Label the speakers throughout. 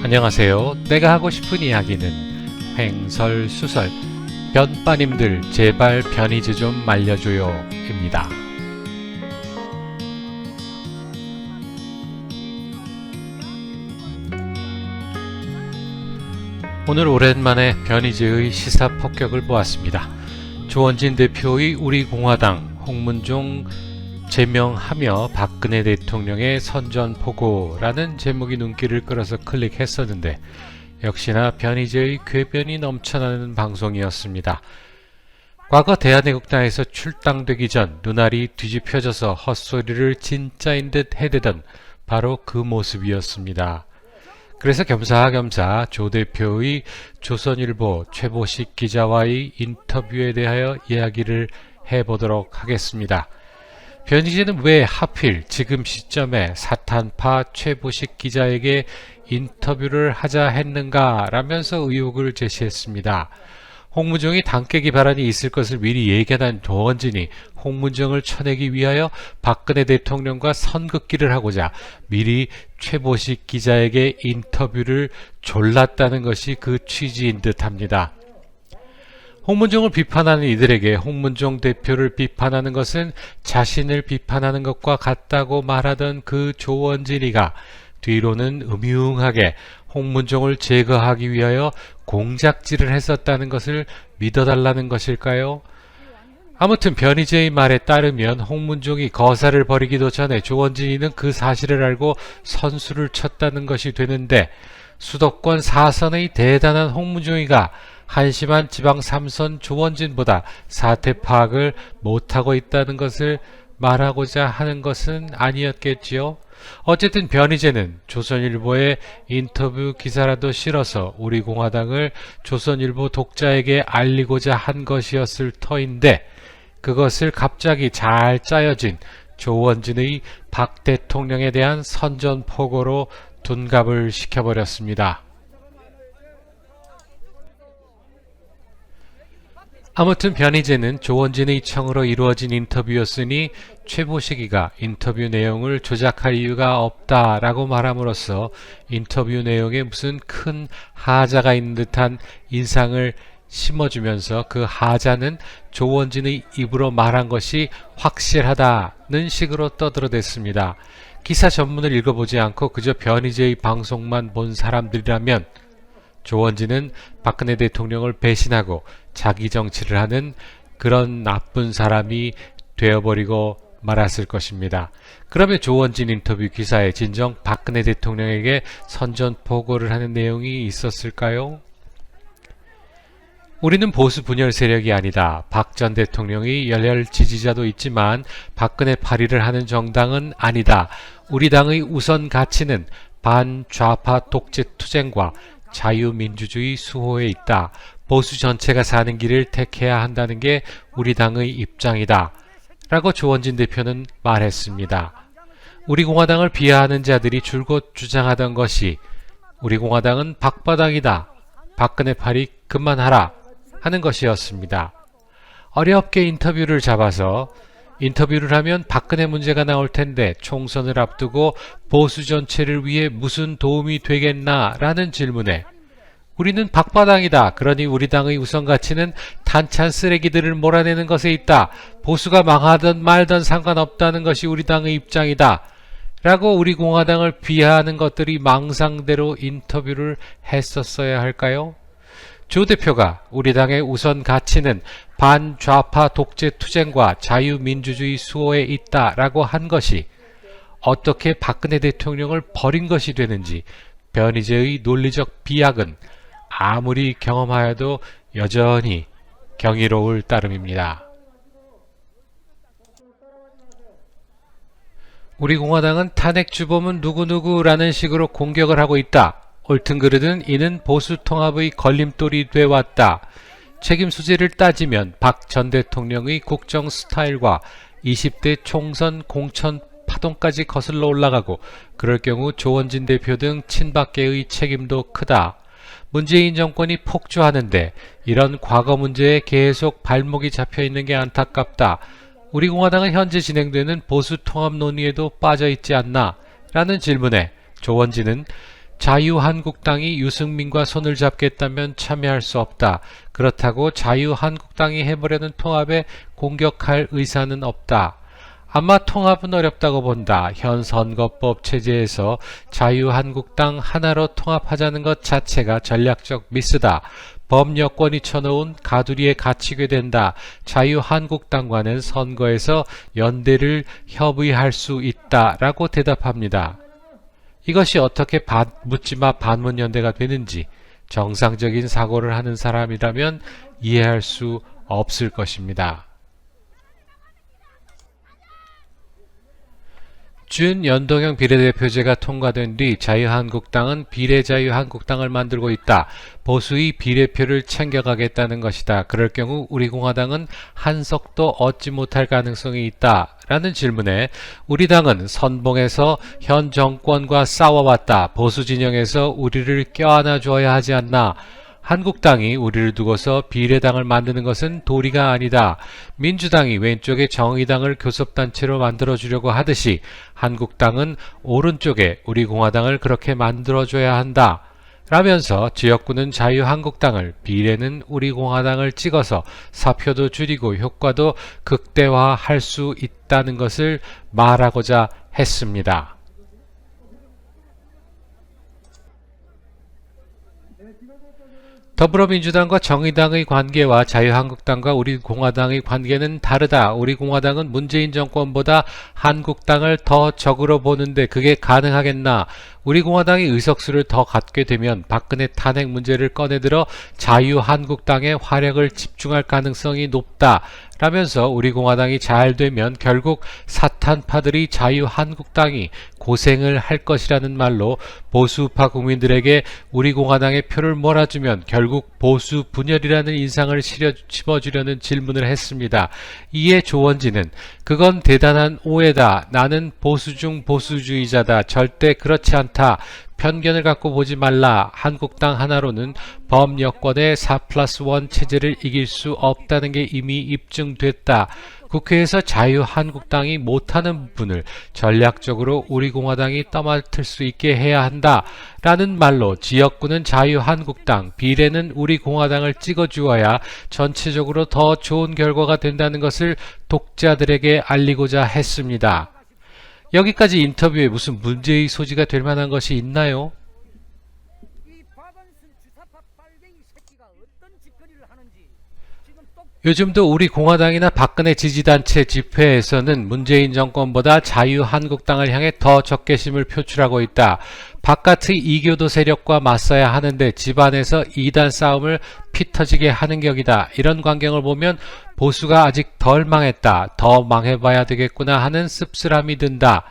Speaker 1: 안녕하세요. 내가 하고 싶은 이야기는 횡설수설 변빠님들 제발 변이즈 좀 말려줘요 입니다. 오늘 오랜만에 변이즈의 시사 폭격을 보았습니다. 조원진 대표의 우리 공화당 홍문종 제명하며 박근혜 대통령의 선전포고라는 제목이 눈길을 끌어서 클릭했었는데 역시나 변희재의 궤변이 넘쳐나는 방송이었습니다. 과거 대한애국당에서 출당되기 전 눈알이 뒤집혀져서 헛소리를 진짜인 듯 해대던 바로 그 모습이었습니다. 그래서 겸사겸사 조 대표의 조선일보 최보식 기자와의 인터뷰에 대하여 이야기를 해보도록 하겠습니다. 변희재는 왜 하필 지금 시점에 사탄파 최보식 기자에게 인터뷰를 하자 했는가 라면서 의혹을 제시했습니다. 홍문정이 당깨기 발언이 있을 것을 미리 예견한 조원진이 홍문정을 쳐내기 위하여 박근혜 대통령과 선긋기를 하고자 미리 최보식 기자에게 인터뷰를 졸랐다는 것이 그 취지인 듯합니다. 홍문종을 비판하는 이들에게 홍문종 대표를 비판하는 것은 자신을 비판하는 것과 같다고 말하던 그 조원진이가 뒤로는 음흉하게 홍문종을 제거하기 위하여 공작질을 했었다는 것을 믿어달라는 것일까요? 아무튼 변희재의 말에 따르면 홍문종이 거사를 벌이기도 전에 조원진이는 그 사실을 알고 선수를 쳤다는 것이 되는데 수도권 4선의 대단한 홍문종이가 한심한 지방 3선 조원진보다 사태 파악을 못하고 있다는 것을 말하고자 하는 것은 아니었겠지요. 어쨌든 변희재는 조선일보의 인터뷰 기사라도 실어서 우리 공화당을 조선일보 독자에게 알리고자 한 것이었을 터인데 그것을 갑자기 잘 짜여진 조원진의 박 대통령에 대한 선전포고로 둔갑을 시켜버렸습니다. 아무튼 변희재는 조원진의 청으로 이루어진 인터뷰였으니 최보식이가 인터뷰 내용을 조작할 이유가 없다라고 말함으로써 인터뷰 내용에 무슨 큰 하자가 있는 듯한 인상을 심어주면서 그 하자는 조원진의 입으로 말한 것이 확실하다는 식으로 떠들어댔습니다. 기사 전문을 읽어보지 않고 그저 변희재의 방송만 본 사람들이라면 조원진은 박근혜 대통령을 배신하고 자기 정치를 하는 그런 나쁜 사람이 되어버리고 말았을 것입니다. 그러면 조원진 인터뷰 기사에 진정 박근혜 대통령에게 선전포고를 하는 내용이 있었을까요? 우리는 보수 분열 세력이 아니다. 박 전 대통령이 열혈 지지자도 있지만 박근혜 파리를 하는 정당은 아니다. 우리 당의 우선 가치는 반좌파 독재 투쟁과 자유민주주의 수호에 있다. 보수 전체가 사는 길을 택해야 한다는 게 우리 당의 입장이다. 라고 조원진 대표는 말했습니다. 우리 공화당을 비하하는 자들이 줄곧 주장하던 것이 우리 공화당은 박바당이다. 박근혜 팔이 그만하라. 하는 것이었습니다. 어렵게 인터뷰를 잡아서 인터뷰를 하면 박근혜 문제가 나올 텐데 총선을 앞두고 보수 전체를 위해 무슨 도움이 되겠나 라는 질문에 우리는 박바당이다. 그러니 우리 당의 우선 가치는 탄찬 쓰레기들을 몰아내는 것에 있다. 보수가 망하든 말든 상관없다는 것이 우리 당의 입장이다. 라고 우리 공화당을 비하하는 것들이 망상대로 인터뷰를 했었어야 할까요? 조 대표가 우리 당의 우선 가치는 반좌파 독재 투쟁과 자유민주주의 수호에 있다라고 한 것이 어떻게 박근혜 대통령을 버린 것이 되는지 변희재의 논리적 비약은 아무리 경험하여도 여전히 경이로울 따름입니다. 우리 공화당은 탄핵 주범은 누구누구라는 식으로 공격을 하고 있다. 옳든 그르든 이는 보수 통합의 걸림돌이 돼 왔다. 책임 소재를 따지면 박 전 대통령의 국정 스타일과 20대 총선 공천 파동까지 거슬러 올라가고 그럴 경우 조원진 대표 등 친박계의 책임도 크다. 문재인 정권이 폭주하는데 이런 과거 문제에 계속 발목이 잡혀 있는 게 안타깝다. 우리 공화당은 현재 진행되는 보수 통합 논의에도 빠져 있지 않나? 라는 질문에 조원진은 자유한국당이 유승민과 손을 잡겠다면 참여할 수 없다. 그렇다고 자유한국당이 해보려는 통합에 공격할 의사는 없다. 아마 통합은 어렵다고 본다. 현 선거법 체제에서 자유한국당 하나로 통합하자는 것 자체가 전략적 미스다. 범여권이 쳐놓은 가두리에 갇히게 된다. 자유한국당과는 선거에서 연대를 협의할 수 있다. 라고 대답합니다. 이것이 어떻게 반, 묻지마 반문연대가 되는지 정상적인 사고를 하는 사람이라면 이해할 수 없을 것입니다. 준연동형 비례대표제가 통과된 뒤 자유한국당은 비례자유한국당을 만들고 있다. 보수의 비례표를 챙겨가겠다는 것이다. 그럴 경우 우리 공화당은 한석도 얻지 못할 가능성이 있다. 라는 질문에 우리 당은 선봉에서 현 정권과 싸워왔다. 보수 진영에서 우리를 껴안아 줘야 하지 않나. 한국당이 우리를 두고서 비례당을 만드는 것은 도리가 아니다. 민주당이 왼쪽에 정의당을 교섭단체로 만들어주려고 하듯이 한국당은 오른쪽에 우리 공화당을 그렇게 만들어줘야 한다. 라면서 지역구는 자유한국당을 비례는 우리 공화당을 찍어서 사표도 줄이고 효과도 극대화할 수 있다는 것을 말하고자 했습니다. 더불어민주당과 정의당의 관계와 자유한국당과 우리공화당의 관계는 다르다. 우리공화당은 문재인 정권보다 한국당을 더 적으로 보는데 그게 가능하겠나? 우리공화당이 의석수를 더 갖게 되면 박근혜 탄핵 문제를 꺼내들어 자유한국당의 화력을 집중할 가능성이 높다. 라면서 우리 공화당이 잘 되면 결국 사탄파들이 자유한국당이 고생을 할 것이라는 말로 보수파 국민들에게 우리 공화당의 표를 몰아주면 결국 보수 분열이라는 인상을 실어 심어주려는 질문을 했습니다. 이에 조원진은 그건 대단한 오해다. 나는 보수 중 보수주의자다. 절대 그렇지 않다. 편견을 갖고 보지 말라. 한국당 하나로는 범여권의 4 플러스 1 체제를 이길 수 없다는 게 이미 입증됐다. 국회에서 자유한국당이 못하는 부분을 전략적으로 우리 공화당이 떠맡을 수 있게 해야 한다. 라는 말로 지역구는 자유한국당, 비례는 우리 공화당을 찍어주어야 전체적으로 더 좋은 결과가 된다는 것을 독자들에게 알리고자 했습니다. 여기까지 인터뷰에 무슨 문제의 소지가 될 만한 것이 있나요? 요즘도 우리 공화당이나 박근혜 지지단체 집회에서는 문재인 정권보다 자유한국당을 향해 더 적개심을 표출하고 있다. 바깥의 이교도 세력과 맞서야 하는데 집안에서 이단 싸움을 피 터지게 하는 격이다. 이런 광경을 보면 보수가 아직 덜 망했다. 더 망해봐야 되겠구나 하는 씁쓸함이 든다.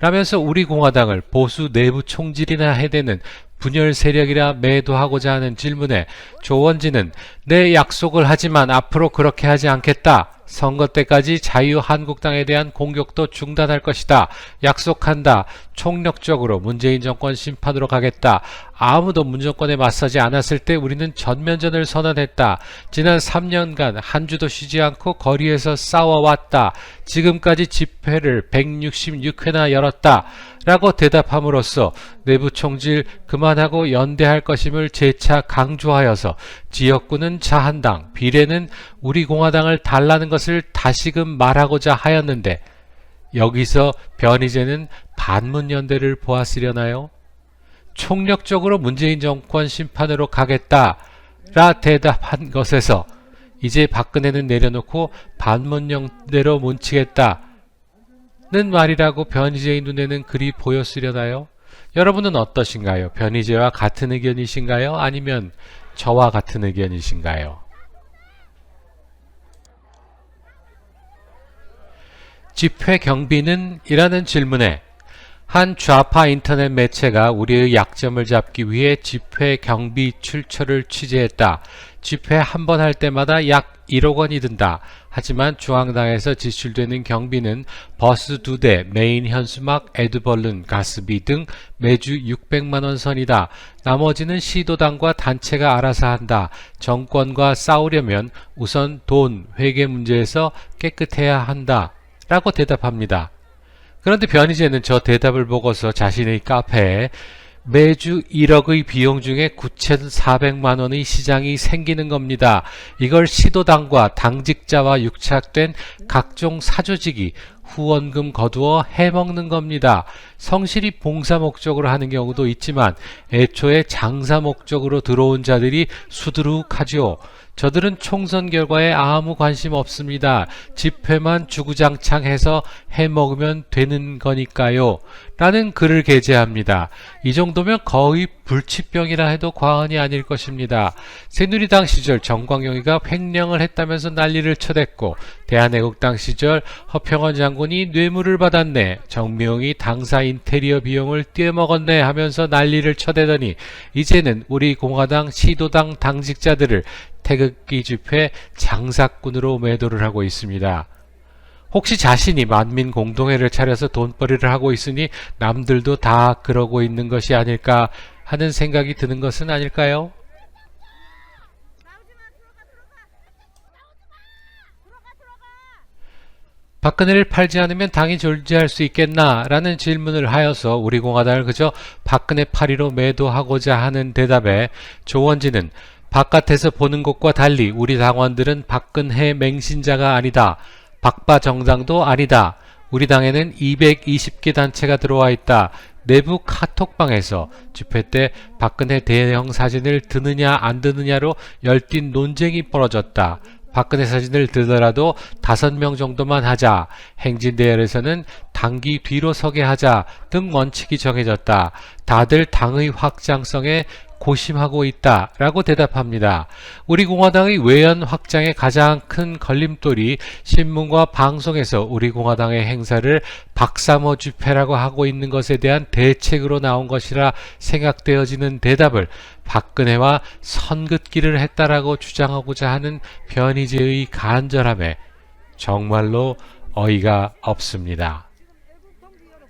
Speaker 1: 라면서 우리 공화당을 보수 내부 총질이나 해대는 분열 세력이라 매도하고자 하는 질문에 조원진은 내 약속을 하지만 앞으로 그렇게 하지 않겠다. 선거 때까지 자유한국당에 대한 공격도 중단할 것이다. 약속한다. 총력적으로 문재인 정권 심판으로 가겠다. 아무도 문정권에 맞서지 않았을 때 우리는 전면전을 선언했다. 지난 3년간 한 주도 쉬지 않고 거리에서 싸워왔다. 지금까지 집회를 166회나 열었다. 라고 대답함으로써 내부 총질 그만하고 연대할 것임을 재차 강조하여서 지역구는 자한당, 비례는 우리 공화당을 달라는 것을 다시금 말하고자 하였는데 여기서 변희재는 반문연대를 보았으려나요? 총력적으로 문재인 정권 심판으로 가겠다라 대답한 것에서 이제 박근혜는 내려놓고 반문연대로 뭉치겠다 는 말이라고 변희재의 눈에는 그리 보였으려나요? 여러분은 어떠신가요? 변희재와 같은 의견이신가요? 아니면 저와 같은 의견이신가요? 집회 경비는? 이라는 질문에 한 좌파 인터넷 매체가 우리의 약점을 잡기 위해 집회 경비 출처를 취재했다. 집회 한 번 할 때마다 약 1억 원이 든다. 하지만 중앙당에서 지출되는 경비는 버스 두 대, 메인 현수막, 에드벌룬, 가스비 등 매주 600만 원 선이다. 나머지는 시도당과 단체가 알아서 한다. 정권과 싸우려면 우선 돈, 회계 문제에서 깨끗해야 한다. 라고 대답합니다. 그런데 변희재는 저 대답을 보고서 자신의 카페에 매주 1억의 비용 중에 9,400만 원의 시장이 생기는 겁니다. 이걸 시도당과 당직자와 유착된 각종 사조직이 후원금 거두어 해먹는 겁니다. 성실히 봉사 목적으로 하는 경우도 있지만 애초에 장사 목적으로 들어온 자들이 수두룩하죠. 저들은 총선 결과에 아무 관심 없습니다. 집회만 주구장창해서 해먹으면 되는 거니까요. 라는 글을 게재합니다. 이 정도면 거의 불치병이라 해도 과언이 아닐 것입니다. 새누리당 시절 정광용이가 횡령을 했다면서 난리를 쳐댔고 대한애국당 시절 허평원 장군이 뇌물을 받았네 정명이 당사 인테리어 비용을 떼먹었네 하면서 난리를 쳐대더니 이제는 우리 공화당 시도당 당직자들을 태극기 집회 장사꾼으로 매도를 하고 있습니다. 혹시 자신이 만민 공동회를 차려서 돈벌이를 하고 있으니 남들도 다 그러고 있는 것이 아닐까 하는 생각이 드는 것은 아닐까요? 박근혜를 팔지 않으면 당이 존재할 수 있겠나 라는 질문을 하여서 우리 공화당을 그저 박근혜 파리로 매도하고자 하는 대답에 조원진은 바깥에서 보는 것과 달리 우리 당원들은 박근혜 맹신자가 아니다. 박바 정당도 아니다. 우리 당에는 220개 단체가 들어와 있다. 내부 카톡방에서 집회 때 박근혜 대형 사진을 드느냐 안 드느냐로 열띤 논쟁이 벌어졌다. 박근혜 사진을 들더라도 다섯 명 정도만 하자. 행진대열에서는 당기 뒤로 서게 하자 등 원칙이 정해졌다. 다들 당의 확장성에 고심하고 있다. 라고 대답합니다. 우리 공화당의 외연 확장의 가장 큰 걸림돌이 신문과 방송에서 우리 공화당의 행사를 박사모 집회라고 하고 있는 것에 대한 대책으로 나온 것이라 생각되어지는 대답을 박근혜와 선긋기를 했다라고 주장하고자 하는 변희재의 간절함에 정말로 어이가 없습니다.
Speaker 2: 애국동지 여러분,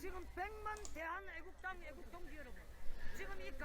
Speaker 2: 지금 100만 대한 애국당 애국동지 여러분, 지금 이 가-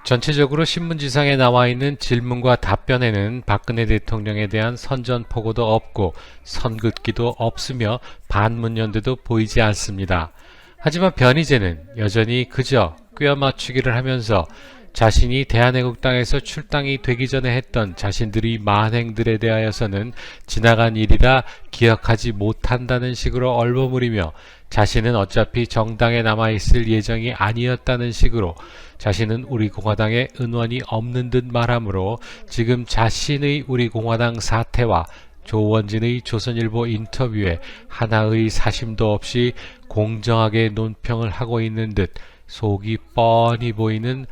Speaker 1: 전체적으로 신문지상에 나와 있는 질문과 답변에는 박근혜 대통령에 대한 선전포고도 없고 선긋기도 없으며 반문연대도 보이지 않습니다. 하지만 변희재는 여전히 그저 꿰어맞추기를 하면서 자신이 대한애국당에서 출당이 되기 전에 했던 자신들의 만행들에 대하여서는 지나간 일이라 기억하지 못한다는 식으로 얼버무리며 자신은 어차피 정당에 남아있을 예정이 아니었다는 식으로 자신은 우리 공화당에 은원이 없는 듯 말하므로 지금 자신의 우리 공화당 사태와 조원진의 조선일보 인터뷰에 하나의 사심도 없이 공정하게 논평을 하고 있는 듯 속이 뻔히 보이는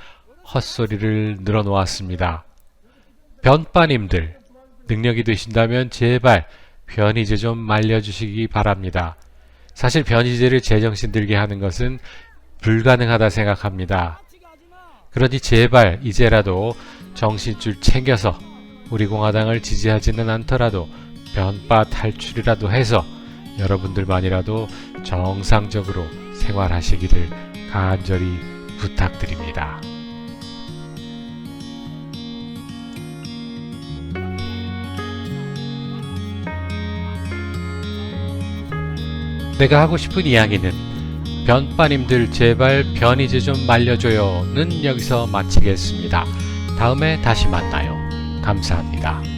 Speaker 1: 헛소리를 늘어놓았습니다. 변빠님들 능력이 되신다면 제발 변희재 좀 말려주시기 바랍니다. 사실 변희재를 제정신 들게 하는 것은 불가능하다 생각합니다. 그러니 제발 이제라도 정신줄 챙겨서 우리 공화당을 지지하지는 않더라도 변파 탈출이라도 해서 여러분들만이라도 정상적으로 생활하시기를 간절히 부탁드립니다. 내가 하고 싶은 이야기는 변빠님들 제발 변이제 좀 말려줘요는 여기서 마치겠습니다. 다음에 다시 만나요. 감사합니다.